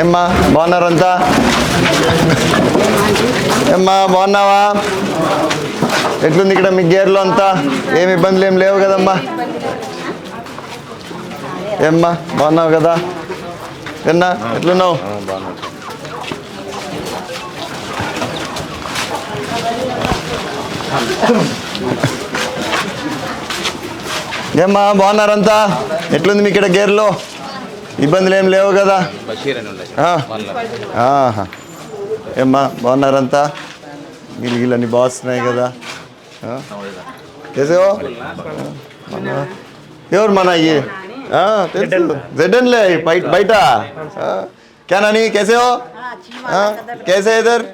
ఏమ్మా బాగున్నారంతా ఏమ్మా బాగున్నావా? ఎట్లుంది ఇక్కడ మీ గేర్లో అంతా? ఏమి ఇబ్బందులు ఏం లేవు కదమ్మా? ఏమ్మా బాగున్నావు కదా? ఎన్నా ఎట్లున్నావు? ఏమ్మా బాగున్నారంతా ఎట్లుంది మీ ఇక్కడ గేర్లో? ఇబ్బందులు ఏం లేవు కదా? ఏమ్మా బాగున్నారంతా? గిలిగిలన్నీ బాగున్నాయి కదా? చేసేవో ఎవరు మన తెలుసు. జడ్డన్లే బయట క్యానా నీ కేసేవో? కేసే ఇదర్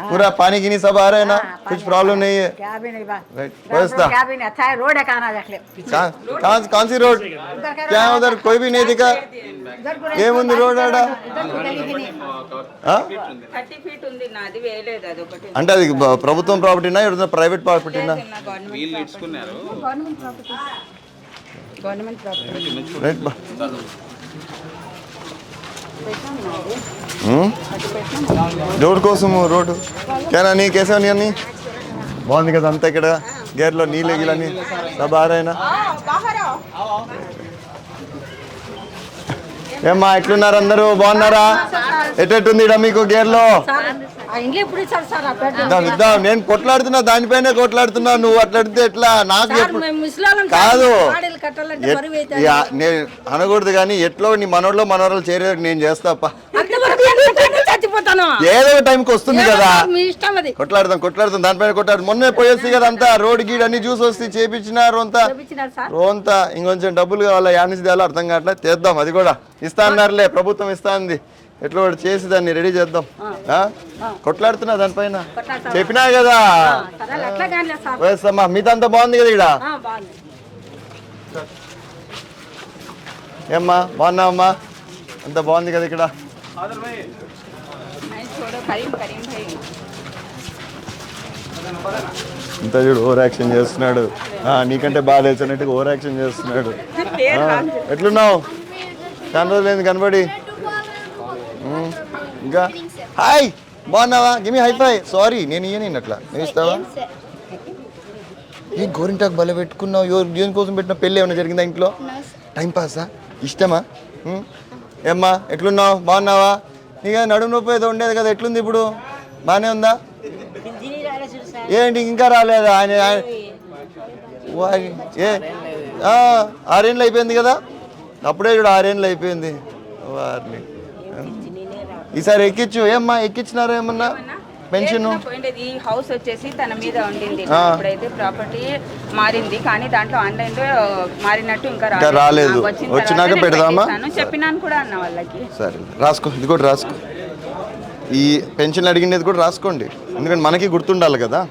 पूरा पानी गिनी सब आ रहे हैं ना कुछ प्रॉब्लम नहीं है क्या भी नहीं बा राइट व्यवस्था क्या भी नहीं अच्छा है रोड है कहाँ देख ले कहाँ कहाँ कौन सी रोड क्या है उधर कोई भी नहीं दिखा इधर पूरा ఏముంది రోడ్ ఆడ इधर भी गली की नहीं ఆ? థర్టీ ఫీట్ ఉంది నాది వేయలేదు అది ఒకటి అంటే అది బ- ప్రభుత్వం ప్రాపర్టీనా ఎవరైనా ప్రైవేట్ ప్రాపర్టీనా గవర్నమెంట్ వీళ్ళు ఇచ్చుకున్నారు government property government property right బా రోడ్ కోసం రోడ్డు. కేనా నీ కేసా నీ అన్ని? బాగుంది కదా అంతా ఇక్కడ. గేర్లో నీళ్ళు గిలని సబ్ ఆరైనా ఏమ్మా ఎట్లున్నారు అందరూ? బాగున్నారా? ఎట్టెట్టుంది ఈడ మీకు గేర్లో? ఇద్దాం నేను కొట్లాడుతున్నా దానిపైనే కొట్లాడుతున్నా. నువ్వు అట్లా అడిగితే ఎట్లా? నాకు కాదు. నేను అనకూడదు కానీ ఎట్లో నీ మనోళ్ళు మనోళ్ళు చేరేది నేను చేస్తాపా ఏదో టైంకి వస్తుంది కదా. కొట్లాడదాం కొట్లాడదాం. దానిపైన కొట్లాడు. మొన్నే పోయేసి కదా అంతా రోడ్ గీడ్ అన్ని చూసి వస్తే చేపించినారు అంతా. రోంతా ఇంకొంచెం డబ్బులు కావాలా యానిసి అర్థం కావట్లేదు తెద్దాం అది కూడా. ఇస్తా అన్నారులే ప్రభుత్వం ఇస్తా అంది ఎట్లా ఒకటి చేసి దాన్ని రెడీ చేద్దాం? కొట్లాడుతున్నా దానిపైన? చెప్పినా కదా. మీతో అంతా బాగుంది కదా ఇక్కడ ఏమ్మా బాగున్నావమ్మా? అంత బాగుంది కదా ఇక్కడ. ఇంత చూడు ఓవర్ యాక్షన్ చేస్తున్నాడు. నీకంటే బాగా తెలిసినట్టుగా ఓవర్ యాక్షన్ చేస్తున్నాడు. ఎట్లున్నావు? చాలా రోజులు కనబడి. ఇంకా. హాయ్ బాగున్నావా? గిమి హై ఫై. సారీ నేను ఇయ్యను అట్లా. నేను ఇస్తావా? ఏ గోరింటాకు బల పెట్టుకున్నావు. ఎవరు దేని కోసం పెట్టిన పెళ్ళి ఏమైనా జరిగిందా ఇంట్లో? టైం పాసా ఇష్టమా? ఏమ్మా ఎట్లున్నావు? బాగున్నావా? నీకు నడుము నొప్పి ఏదో ఉండేది కదా ఎట్లుంది ఇప్పుడు? బాగానే ఉందా? ఏంటి ఇంకా రాలేదు? ఆయన ఆయన- ఏ? ఆరేళ్ళు అయిపోయింది కదా? అప్పుడే చూడు ఆరేళ్ళు అయిపోయింది. వారిని. ఈసారి ఎక్కించు. ఏమ్మా ఎక్కించినారా ఏమన్నా? పెన్షన్ ఈ హౌస్ వచ్చేసి తన మీద ఉండింది. ఇప్పుడైతే ప్రాపర్టీ మారింది. కానీ దాంట్లో ఆన్లైన్లో మారినట్టు ఇంకా రాలేదు. వచ్చినాక పెడదామా? చెప్పినాను కూడా అన్న వాళ్ళకి. సరే రాసుకో. ఇది కూడా రాసుకో. ఈ పెన్షన్ అడిగినది కూడా రాసుకోండి. ఎందుకంటే మనకి గుర్తుండాలి కదా.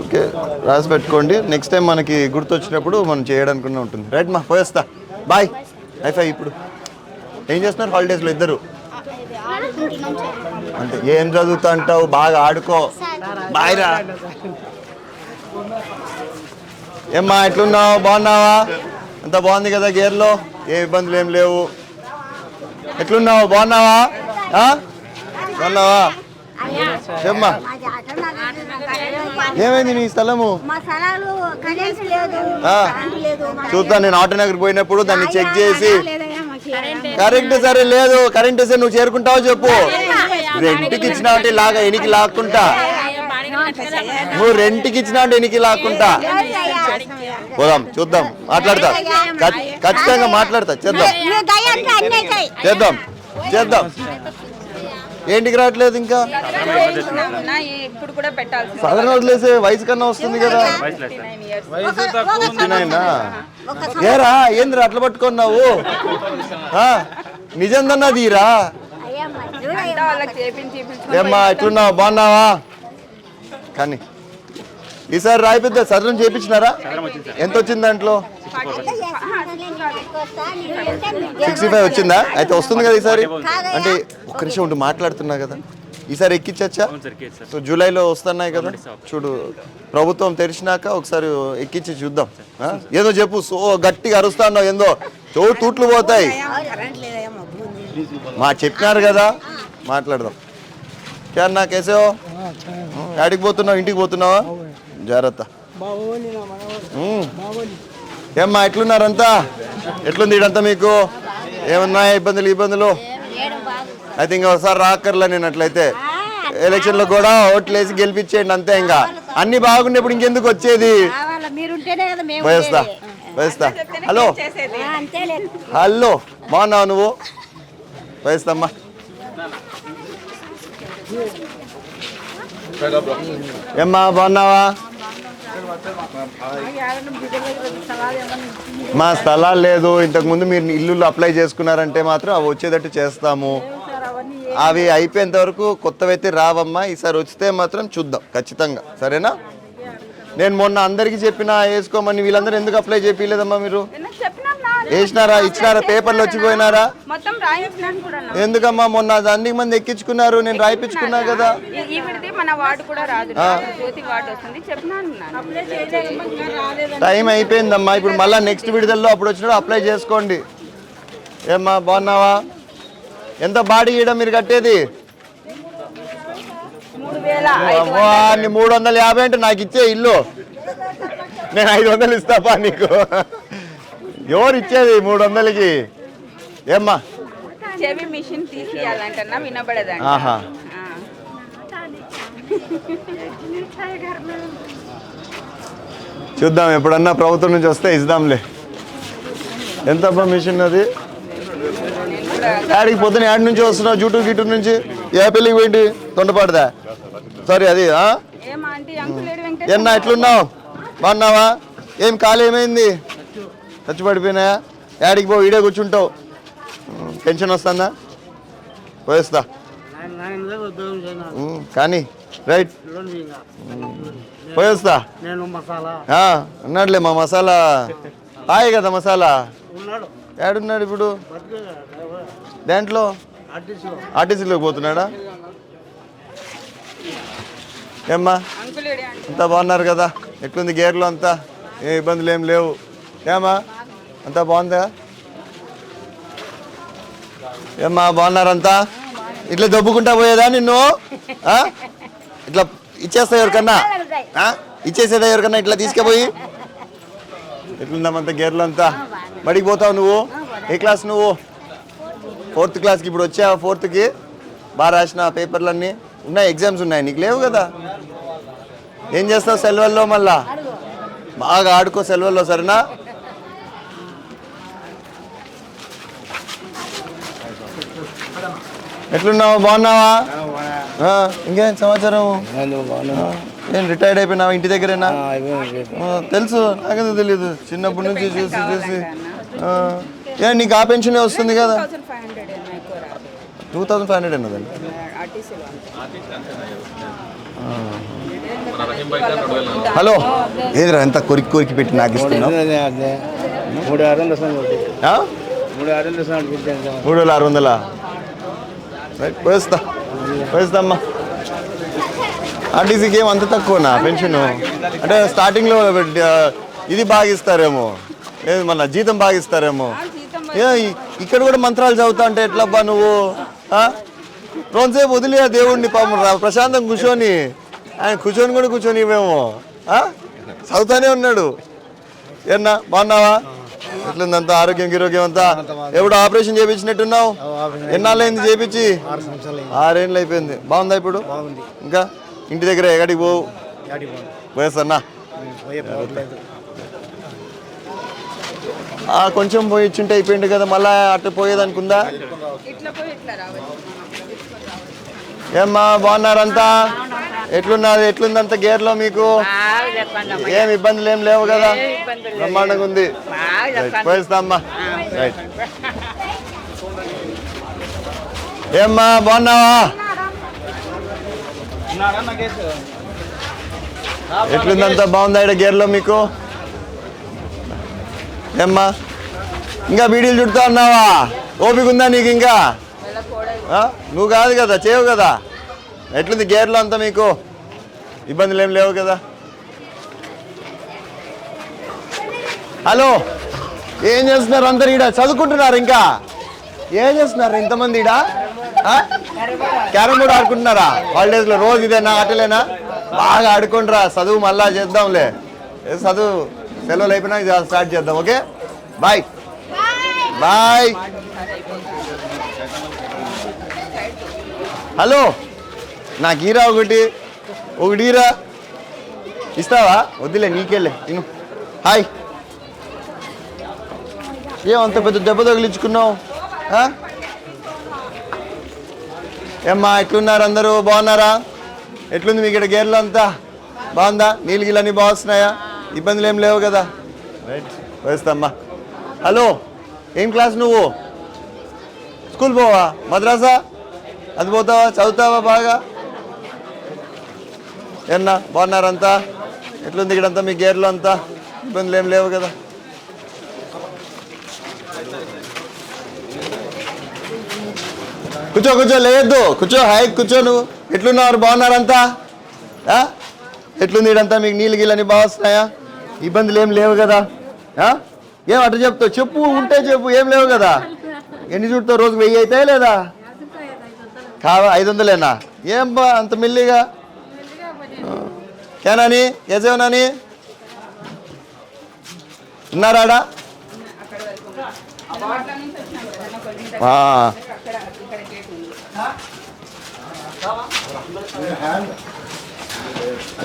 ఓకే. రాసి పెట్టుకోండి. నెక్స్ట్ టైం మనకి గుర్తొచ్చినప్పుడు మనం చేయడానికి ఉంటుంది. రైట్ మా పోయేస్తా బాయ్ అయిపోయి ఇప్పుడు. ఏం చేస్తున్నారు? హాలిడేస్లో ఇద్దరు. అంటే ఏం చదువుతా అంటావు? బాగా ఆడుకో. బాయ్ రా. ఏమ్మా ఎట్లున్నావు? బాగున్నావా? అంత బాగుంది కదా గేర్లో? ఏ ఇబ్బందులు ఏం లేవు. ఎట్లున్నావు? బాగున్నావా? బాగున్నావా? ఏమైంది నీ స్థలము మా స్థలాలు కరెంట్ లేదు ఆ. కరెంట్ లేదు చూద్దాం నేను ఆటోనగర్ పోయినప్పుడు దాన్ని చెక్ చేసి కరెంట్ సరే లేదు కరెంట్ సరే నువ్వు చేరుకుంటావో చెప్పు రెంట్కి ఇచ్చినా అంటే లాగా ఎనికి లాక్కుంటా నువ్వు రెంట్కి ఇచ్చినా అంటే ఎనికి లాక్కుంటా పోదాం చూద్దాం మాట్లాడతా ఖచ్- ఖచ్చితంగా మాట్లాడతా చేద్దాం చేద్దాం చేద్దాం ఏంటికి రావట్లేదు ఇంకా? నా ఇప్పుడు కూడా పెట్టాల్సి సాధారణ వదిలేసే వయసు కన్నా వస్తుంది కదా. ఏరా ఏందిరా అట్లా పట్టుకున్నావు? నిజందన్నా తీరా? ఏమ్మా ఎట్లున్నావు? బాగున్నావా? కానీ ఈసారి రాయిపిద్ద సదరం చేయించినారా ఎంత వచ్చింది దాంట్లో? సిక్స్టీ ఫైవ్ వచ్చిందా? అయితే వస్తుంది కదా ఈసారి. అంటే ఒక్క నిమిషం ఉండి మాట్లాడుతున్నా కదా. ఈసారి ఎక్కించచ్చా? అవును సార్ కేసు సార్. సో జూలైలో వస్తున్నాయి కదా. చూడు ప్రభుత్వం తెరిచినాక ఒకసారి ఎక్కించి చూద్దాం? ఏదో చెప్పు సో గట్టిగా అరుస్తాను ఏందో. చో తూట్లు పోతాయి. మా చెప్పినారు కదా. మాట్లాడదాం. నా కేసేవో యాడికి పోతున్నావు? ఇంటికి పోతున్నావా? జాగ్రత్త. ఏమ్మా ఎట్లున్నారంతా? ఎట్లుంది ఇడంతా మీకు? ఏమన్నాయా ఇబ్బందులు ఇబ్బందులు? అయితే ఇంకా ఒకసారి రాకర్లా నేను అట్లయితే ఎలక్షన్లో కూడా ఓట్లు వేసి గెలిపించేయండి అంతే ఇంకా. అన్ని బాగుండేప్పుడు ఇంకెందుకు వచ్చేది? కావాలా మీరుంటేనే కదా మేము పోయేస్తా పోయేస్తా హలో? హలో బాగున్నావు నువ్వు? పోయేస్తామ్మా ఏమ్మా బాగున్నావా? మా స్థలాలు లేదు. ఇంతకుముందు మీరు ఇల్లు అప్లై చేసుకున్నారంటే మాత్రం అవి వచ్చేటట్టు చేస్తాము. అవి అయిపోయేంత వరకు కొత్తవైతే రావమ్మా. ఈసారి వస్తే మాత్రం చూద్దాం ఖచ్చితంగా. సరేనా? నేను మొన్న అందరికీ చెప్పినా వేసుకోమని వీళ్ళందరూ ఎందుకు అప్లై చేయలేదమ్మా మీరు? వేసినారా? ఇచ్చినారా? పేపర్లు వచ్చిపోయినారా. ఎందుకమ్మా? మొన్న అన్ని మంది ఎక్కించుకున్నారు నేను రాయిపించుకున్నా కదా. టైం అయిపోయిందమ్మా. ఇప్పుడు మళ్ళీ నెక్స్ట్ విడుదలలో అప్పుడు వచ్చినప్పుడు అప్లై చేసుకోండి. ఏమ్మా బాగున్నావా? ఎంత బాడీ ఇయడం మీరు కట్టేది? మూడు వందల యాభై అంటే నాకు ఇచ్చే ఇల్లు. నేను ఐదు వందలు ఇస్తాపా నీకు? ఎవరు ఇచ్చేది మూడు వందలకి ఏమ్మా? చెవి మిషన్ తీసియాలంటన్నా వినబడదంట. ఆహా. చూద్దాం ఎప్పుడన్నా ప్రభుత్వం నుంచి వస్తే ఇద్దాంలే ఎంతబ్బా మిషన్ అది? యాడికి పొద్దున యాడ్ నుంచి వస్తున్నావు? జూటు గిటు నుంచి? ఏ పెళ్ళికి పోయింటి? తొండపాడుదా సారీ అది ఎన్నా ఎట్లున్నావు? బాగున్నావా? ఏం కాలు ఏమైంది చచ్చిపడిపోయినాయా? యాడికి పో ఈడే కూర్చుంటావు. పెన్షన్ వస్తుందా? పోయేస్తా. కానీ రైట్. పోయేస్తా. మసాలా ఉన్నాడులే మా మసాలా. హాయ్ కదా మసాలా. ఏడున్నాడు ఇప్పుడు? దాంట్లో? ఆర్టీసీలోకి పోతున్నాడా? ఏమ్మా? అంతా బాగున్నారు కదా? ఎట్లుంది గేర్లో అంతా? ఏ ఇబ్బందులు ఏం లేవు. ఏమా అంతా బాగుందా? ఏమ్మా బాగున్నారంతా ఇట్లా దబ్బుకుంటా పోయేదా నిన్ను? ఆ? ఇట్లా ఇచ్చేస్తా ఎవరికన్నా? ఇచ్చేసేదా ఎవరికన్నా ఇట్లా తీసుకుపోయి? ఎట్లుందామంతా గేర్లు అంతా? బడికి పోతావు నువ్వు? ఏ క్లాస్ నువ్వు? ఫోర్త్ క్లాస్కి ఇప్పుడు వచ్చావు ఫోర్త్కి? బాగా రాసిన పేపర్లన్నీ? ఉన్నాయి ఎగ్జామ్స్ ఉన్నాయి నీకు లేవు కదా? ఏం చేస్తావు సెలవుల్లో మళ్ళా? బాగా ఆడుకో సెలవుల్లో సరేనా? ఎట్లున్నావు? బాగున్నావా? ఇంకేం సమాచారం? ఏం రిటైర్డ్ అయిపోయినావా? ఇంటి దగ్గరేనా? ఆ, తెలుసు నాకేదో తెలియదు చిన్నప్పటి నుంచి చూసి చూసి. ఆ, ఏ నీకు ఆ పెన్షనే వస్తుంది కదా? టూ థౌసండ్ ఫైవ్ హండ్రెడ్ అన్నదండి హలో. ఏదిరా ఎంత కొరికి కొరికి పెట్టి నాకు ఇస్తున్నావు? మూడు ఆరు వందలు? మూడు ఆరు వందలు వస్తుంది మూడు వేల ఆరు వందలా రైట్ పోయిస్తా పోయిస్తా అమ్మా ఆర్టీసీకి ఏం అంత తక్కువనా? పెన్షన్ అంటే స్టార్టింగ్లో uh, ఇది బాగా ఇస్తారేమో ఏది మన జీతం బాగా ఇస్తారేమో ఏ ఇక్కడ కూడా మంత్రాలు చదువుతా అంటే ఎట్లబ్బా నువ్వు? రోజుసేపు వదిలే దేవుడిని పాపం ప్రశాంతం కూర్చొని. ఆయన కూర్చొని కూడా కూర్చొని ఇవేమో చదువుతానే ఉన్నాడు. ఏనా బాగున్నావా? ఎట్లుందంతా? ఆరోగ్యం గిరోగ్యం అంతా? ఎప్పుడు ఆపరేషన్ చేయించినట్టున్నావు ఎన్నాళ్ళైంది సంవత్సరాలు ఆరేళ్ళు అయిపోయింది బాగుందా ఇప్పుడు? బాగుంది. ఇంకా ఇంటి దగ్గర ఎక్కడికి పోవు యాడికి పోను. పోయేసన్నా? పోయే పోవట్లేదు ఆ కొంచెం పోయి ఇచ్చుంటే అయిపోయింది కదా మళ్ళా అటు పోయేదనుకుందా? ఇట్లా పోయి ఇట్లా రావచ్చు ఏమ్మా బాగున్నారంతా? ఎట్లున్నారు ఎట్లుందంత గేర్లో మీకు? ఏం ఇబ్బందులు ఏం లేవు కదా? బ్రహ్మాండంగా ఉంది. పోయిస్తామ్మా. రైట్. ఏమ్మా బాగున్నావా? ఎట్లుందంతా బాగుందా ఇక్కడ గేర్లో మీకు? ఏమ్మా ఇంకా వీడియోలు చుడుతా ఉన్నావా? ఓపిక ఉందా నీకు ఇంకా? నువ్వు కాదు కదా చేయవు కదా? ఎట్లుంది గేర్లో అంతా మీకు? ఇబ్బందులు ఏం లేవు కదా? హలో ఏం చేస్తున్నారు అందరు ఈడ? చదువుకుంటున్నారు ఇంకా? ఏం చేస్తున్నారు ఇంతమంది ఈడ? క్యారమ్ బోర్డ్ ఆడుకుంటున్నారా? హాలిడేస్లో రోజు ఇదేనా ఆటలేనా బాగా ఆడుకుంటారా చదువు మళ్ళా చేద్దాంలే. చదువు సెలవులు అయిపోయినా స్టార్ట్ చేద్దాం ఓకే? బాయ్. బాయ్. హలో నాకు ఈరా ఒకటి ఒకటి ఈరా ఇస్తావా? వద్దులే నీకెళ్ళే తిను. హాయ్. ఏమంత పెద్ద దెబ్బ తగిలించుకున్నావు? ఏమ్మా ఎట్లున్నారు అందరూ? బాగున్నారా? ఎట్లుంది మీకు ఇక్కడ గేర్లు అంతా? బాగుందా? నీళ్ళు గిళ్ళన్నీ బాగున్నాయా ఇబ్బందులు ఏం లేవు కదా? రైట్ వేస్తామ్మా హలో ఏం క్లాస్ నువ్వు? స్కూల్ పోవా? మద్రాసా? అది పోతావా చదువుతావా బాగా? ఏమన్నా బాగున్నారంతా ఎట్లుంది ఇక్కడంతా మీ గేర్లు అంతా? ఇబ్బందులు ఏం లేవు కదా? కూర్చో కూర్చో లేదు కూర్చో హాయ్ కూర్చో నువ్వు. ఎట్లున్నారు బాగున్నారంతా ఎట్లుంది ఇడంతా మీకు నీళ్ళు గిళ్ళని బాగా వస్తున్నాయా? ఇబ్బందులు ఏం లేవు కదా? ఏం అట్లా చెప్తావు? చెప్పు ఉంటే చెప్పు ఏం లేవు కదా? ఎన్ని చుట్టావు రోజుకు వెయ్యి అవుతాయి లేదా? కావ ఐదు వందలేనా ఏం బా అంత మెల్లిగా? కేనాని ఏసేవనాని ఉన్నారాడా? ఆ.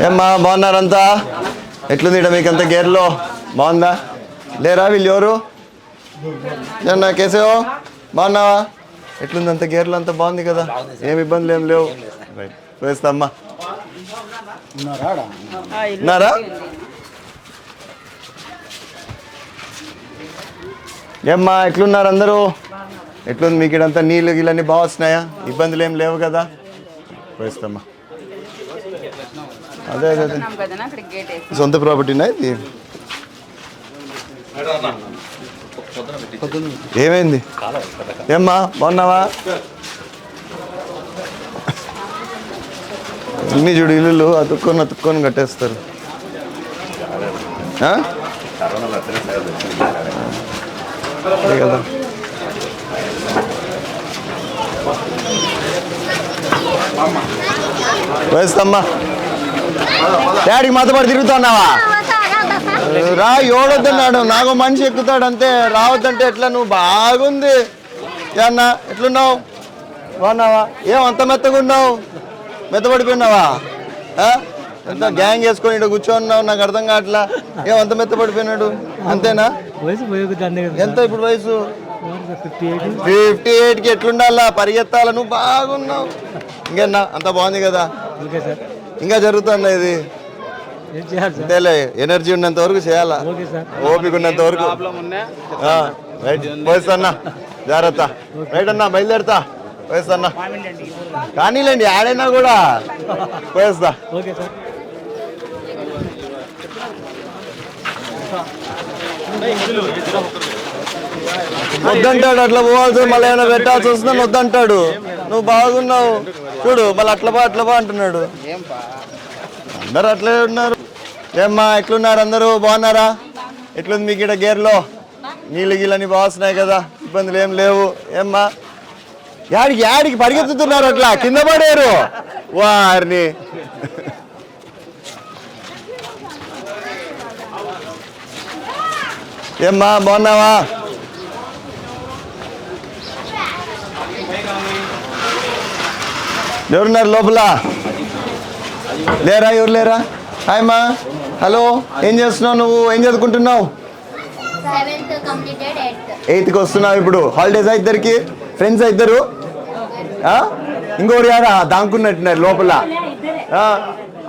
ఏమ్మా బాగున్నారంతా ఎట్లుంది మీకు అంత గేర్లో? బాగుందా? లేరా వీళ్ళు ఎవరు ఏమన్నా బాగున్నావా? ఎట్లుంది అంత గేర్లు అంతా బాగుంది కదా? ఏం ఇబ్బందులు ఏం లేవు. రైట్ వేస్తామ్మా ఉన్నారా? ఏమ్మా ఎట్లున్నారు అందరూ? ఎట్లుంది మీకు ఇడంతా నీళ్ళు గిళ్ళన్నీ బాగా వస్తున్నాయా? ఇబ్బందులు ఏం లేవు కదా? వేస్తామ్మా అదే కదా సొంత ప్రాపర్టీనా ఇది? ఏమైంది? ఏమ్మా బాగున్నావా? ఇన్ని చూడు ఇల్లు అతుక్కొని అతుక్కొని కట్టేస్తారు. కదా. వేస్తమ్మా డాడీకి మాతో పాటు తిరుగుతున్నావా? రా ఎవడొద్దన్నాడు నాకు మనిషి ఎక్కుతాడు అంతే రావద్దంటే ఎట్లా? నువ్వు బాగుంది. అన్న ఎట్లున్నావు? బాగున్నావా? ఏం అంత మెత్తగా ఉన్నావు? మెత్తపడిపోయినావా? ఎంత గ్యాంగ్ వేసుకొని ఇక్కడ కూర్చోన్నావు? నాకు అర్థం కావట్లా. ఏం అంత మెత్తపడిపోయినాడు? అంతేనా? ఎంత ఇప్పుడు వయసు? Fifty eight. ఫిఫ్టీ ఎయిట్కి ఎట్లుండాలా? పరిగెత్తాలా? నువ్వు బాగున్నావు. ఇంకేనా? అంత బాగుంది కదా. ఇంకా జరుగుతుంది ఇది? అంతేలే ఎనర్జీ ఉన్నంత వరకు చేయాలా? Okay sir. ఓపిక ఉన్నంత వరకు. రైట్. పోయిస్తాన్నా జాగ్రత్త. రైట్ అన్నా బయలుదేరుతా. పోయిస్తాన్నా కానీలేండి ఆడైనా కూడా. పోయేస్తా ఓకే సార్. వద్దంటాడు అట్లా పోవాల్సి మళ్ళీ ఏమైనా పెట్టాల్సి వస్తుందని వద్దంటాడు. నువ్వు బాగున్నావు. చూడు మళ్ళీ అట్లా బా అట్లా బా అంటున్నాడు. అందరు అట్లే ఉన్నారు. ఏమ్మా ఎట్లున్నారు అందరూ? బాగున్నారా? ఎట్లుంది మీకు ఇక్కడ గేర్లో? నీళ్ళు గీళ్ళని బాగున్నాయి కదా ఇబ్బందులు ఏం లేవు. ఏమ్మా? యాడికి యాడికి పరిగెత్తుతున్నారు అట్లా? కింద పడారు. వారిని. ఏమ్మా బాగున్నావా? ఎవరున్నారు లోపల? లేరా ఎవరు లేరా? హాయ్ మా హలో ఏం చేస్తున్నావు నువ్వు? ఏం చదువుకుంటున్నావు? ఎయిత్కి వస్తున్నావు ఇప్పుడు. హాలిడేస్ ఇద్దరికి? ఫ్రెండ్స్ ఇద్దరు? ఇంకోరు యారా? దాంకున్నట్టున్నారు లోపల.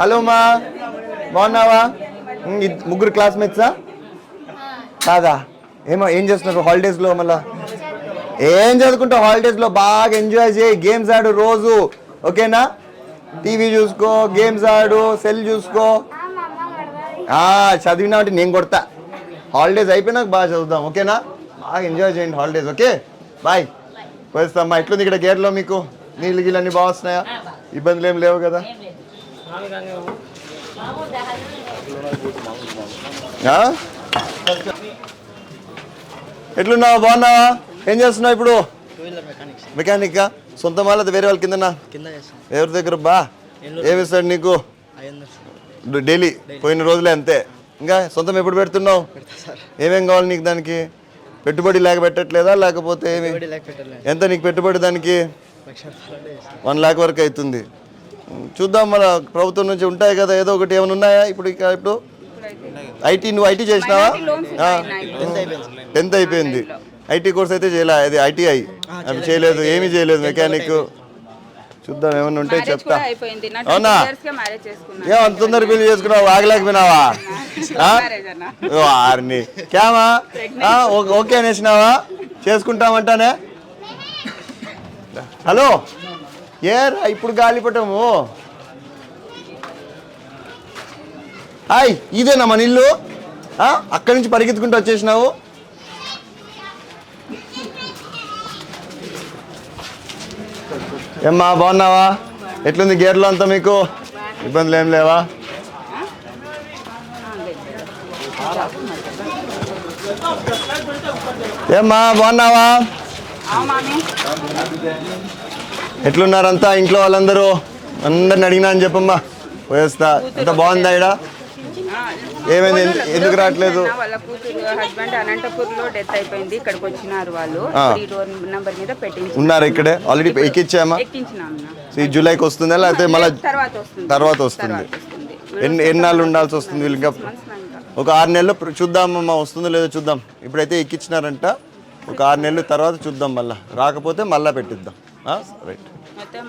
హలో మా. బాగున్నావా? ముగ్గురు క్లాస్మేట్సా కాదా? ఏమో ఏం చేస్తున్నారు హాలిడేస్లో మళ్ళా? ఏం చదువుకుంటావు? హాలిడేస్లో బాగా ఎంజాయ్ చేయి. గేమ్స్ ఆడు రోజు. ఓకేనా టీవీ చూసుకో గేమ్స్ ఆడు సెల్ చూసుకో. చదివినా అంటే నేను కొడతా. హాలిడేస్ అయిపోయినాక బాగా చదువుదాం ఓకేనా? బాగా ఎంజాయ్ చేయండి హాలిడేస్ ఓకే? బాయ్ పోయిస్తామ్మా ఎట్లుంది ఇక్కడ గేర్లో మీకు? నీళ్ళు గిళ్ళన్నీ బాగా వస్తున్నాయా? ఇబ్బందులు ఏం లేవు కదా? ఎట్లున్నావా? బాగున్నావా? ఏం చేస్తున్నావు ఇప్పుడు? మెకానిక్ సొంత మాలది వేరే వాళ్ళ కిందనా? ఎవరి దగ్గర బా? ఏమిస్తాడు నీకు? డైలీ పోయిన రోజులే అంతే. ఇంకా సొంతం ఎప్పుడు పెడుతున్నావు? ఏమేం కావాలి నీకు దానికి? పెట్టుబడి లేక పెట్టట్లేదా? లేకపోతే ఏమి? ఎంత నీకు పెట్టుబడి దానికి? వన్ లాక్ వరకు అవుతుంది. చూద్దాం మన ప్రభుత్వం నుంచి ఉంటాయి కదా ఏదో ఒకటి ఏమైనా ఉన్నాయా? ఇప్పుడు ఇక ఇప్పుడు ఐటీ నువ్వు ఐటీ చేసినావా? టెన్త్ అయిపోయింది ఐటీ కోర్స్ అయితే చేయలే అది ఐటీఐ. అవి చేయలేదు. ఏమీ చేయలేదు మెకానిక్. చూద్దాం ఏమైనా ఉంటే చెప్తా. అవునా? ఏం అంత తొందర పెళ్ళి చేసుకున్నావు? ఆగలేకపోయినావా ఆర్ని. క్యామా? ఓకే అనేసినావా? చేసుకుంటామంటానే. హలో? ఏ ఇప్పుడు గాలిపటము హాయ్ ఇదేనా మన ఇల్లు? అక్కడి నుంచి పరిగెత్తుకుంటూ వచ్చేసినావు? ఏమ్మా బాగున్నావా? ఎట్లుంది గేర్లో అంతా మీకు? ఇబ్బందులు ఏం లేవా? ఏమ్మా బాగున్నావా? ఎట్లున్నారంతా ఇంట్లో వాళ్ళందరూ? అందరిని అడిగినా అని చెప్పమ్మా. పోయేస్తా. ఎంత బాగుందా ఇడ ఏమైంది? ఎందు- ఎందుకు రావట్లేదు? వాళ్ళ కూతురు హస్బెండ్ అనంతపూర్లో డెత్ అయిపోయింది. ఇక్కడికి వచ్చినారు వాళ్ళు. ఆ. ఈ డోర్ నంబర్ మీద పెట్టించి ఉన్నారు ఇక్కడే? ఆల్రెడీ ఎక్కిచ్చామా ఎక్కించిన అన్న. ఈ జూలైకి వస్తుందా? లేకపోతే మళ్ళీ తర్వాత వస్తుంది. తర్వాత వస్తుంది. ఎన్ని ఎన్నాళ్ళు ఉండాల్సి వస్తుంది వీళ్ళు ఇంకా. ఒక ఆరు నెలలు చూద్దామమ్మా వస్తుందో లేదో చూద్దాం. ఇప్పుడైతే ఎక్కించినారంట. ఒక ఆరు నెలల తర్వాత చూద్దాం మళ్ళీ. రాకపోతే మళ్ళీ పెట్టిద్దాం. రైట్